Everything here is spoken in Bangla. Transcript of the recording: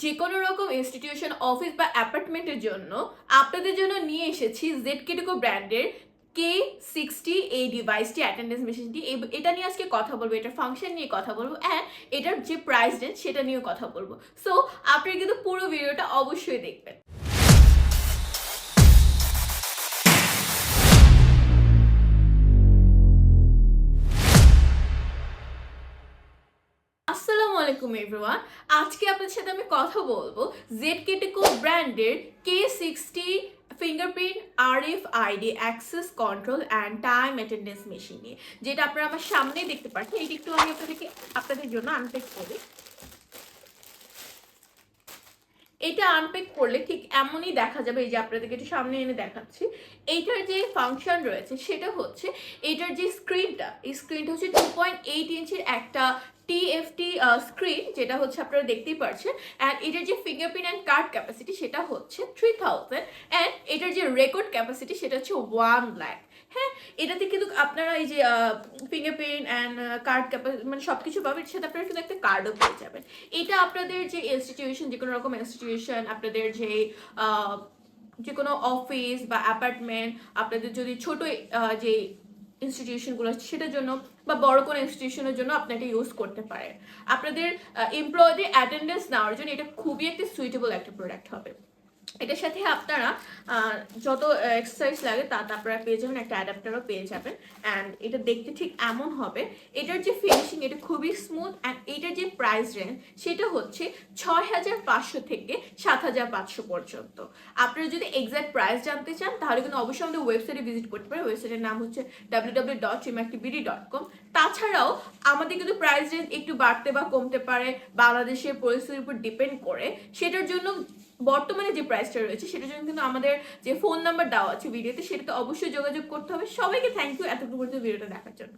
যে কোনো রকম ইনস্টিটিউশন অফিস বা অ্যাপার্টমেন্টের জন্য আপনাদের জন্য নিয়ে এসেছি জেড কেটিকো ব্র্যান্ডের কে সিক্সটি এই ডিভাইসটি অ্যাটেন্ডেন্স মেশিনটি এটা নিয়ে আজকে কথা বলব এটার ফাংশন নিয়ে কথা বলব অ্যান্ড এটার যে প্রাইস রেঞ্জ সেটা নিয়েও কথা বলব। সো আপনারা কিন্তু পুরো ভিডিওটা অবশ্যই দেখবেন। আলাইকুম এভরিওয়ান আজকে আপনাদের সাথে আমি কথা বলব জেড কেটেকো ব্র্যান্ডের K sixty fingerprint R F ID access control and time attendance machine নিয়ে, যেটা আপনারা আমার সামনেই দেখতে পাচ্ছেন। এটি একটু আমি আপনাদেরকে আপনাদের জন্য আনপ্যাক করি এটা আনপ্যাক করলে ঠিক এমনই দেখা যাবে, এই যে আপনাদেরকে একটু সামনে এনে দেখাচ্ছি। এইটার যে ফাংশন রয়েছে সেটা হচ্ছে এটার যে স্ক্রিনটা এই স্ক্রিনটা হচ্ছে টু পয়েন্ট এইট ইঞ্চির একটা টিএফটি স্ক্রিন যেটা হচ্ছে আপনারা দেখতেই পারছেন। অ্যান্ড এটার যে ফিঙ্গারপ্রিন্ট অ্যান্ড কার্ড ক্যাপাসিটি সেটা হচ্ছে থ্রি থাউজেন্ড অ্যান্ড এটার যে রেকর্ড ক্যাপাসিটি সেটা হচ্ছে ওয়ান লাখ হ্যাঁ এটাতে কিন্তু আপনারা এই যে ফিঙ্গারপ্রিন্ট অ্যান্ড কার্ড মানে সব কিছু পাবেন সাথে আপনারা কিন্তু একটা কার্ডও পেয়ে যাবেন। এটা আপনাদের যে ইনস্টিটিউশন যে কোনো রকম ইনস্টিটিউশন আপনাদের যে যে কোনো অফিস বা অ্যাপার্টমেন্ট আপনাদের যদি ছোট যে ইনস্টিটিউশনগুলো আছে, সেটার জন্য বা বড় কোনো ইনস্টিটিউশনের জন্য আপনি এটা ইউজ করতে পারেন। আপনাদের এমপ্লয়ীদের অ্যাটেন্ডেন্স নেওয়ার জন্য এটা খুবই একটা সুইটেবল একটা প্রোডাক্ট হবে। এটার সাথে আপনারা যত এক্সারসাইজ লাগে তা আপনারা পেয়ে যাবেন, একটা অ্যাডাপ্টারও পেয়ে যাবেন। অ্যান্ড এটা দেখতে ঠিক এমন হবে। এটার যে ফিনিশিং এটা খুবই স্মুথ অ্যান্ড এটার যে প্রাইস রেঞ্জ সেটা হচ্ছে ছয় হাজার পাঁচশো থেকে সাত হাজার পাঁচশো পর্যন্ত। আপনারা যদি এক্সাক্ট প্রাইস জানতে চান, তাহলে কিন্তু অবশ্যই আমাদের ওয়েবসাইটে ভিজিট করতে পারেন। ওয়েবসাইটের নাম হচ্ছে ডাব্লিউ ডট কম তাছাড়াও, আমাদের কিন্তু প্রাইস রেঞ্জ একটু বাড়তে বা কমতে পারে, বাংলাদেশের পরিস্থিতির উপর ডিপেন্ড করে। সেটার জন্য বর্তমানে যে প্রাইসটা রয়েছে, সেটার জন্য কিন্তু আমাদের যে ফোন নাম্বার দেওয়া আছে ভিডিওতে সেটা তো অবশ্যই যোগাযোগ করতে হবে। সবাইকে থ্যাংক ইউ এতটুকু ভিডিওটা দেখার জন্য।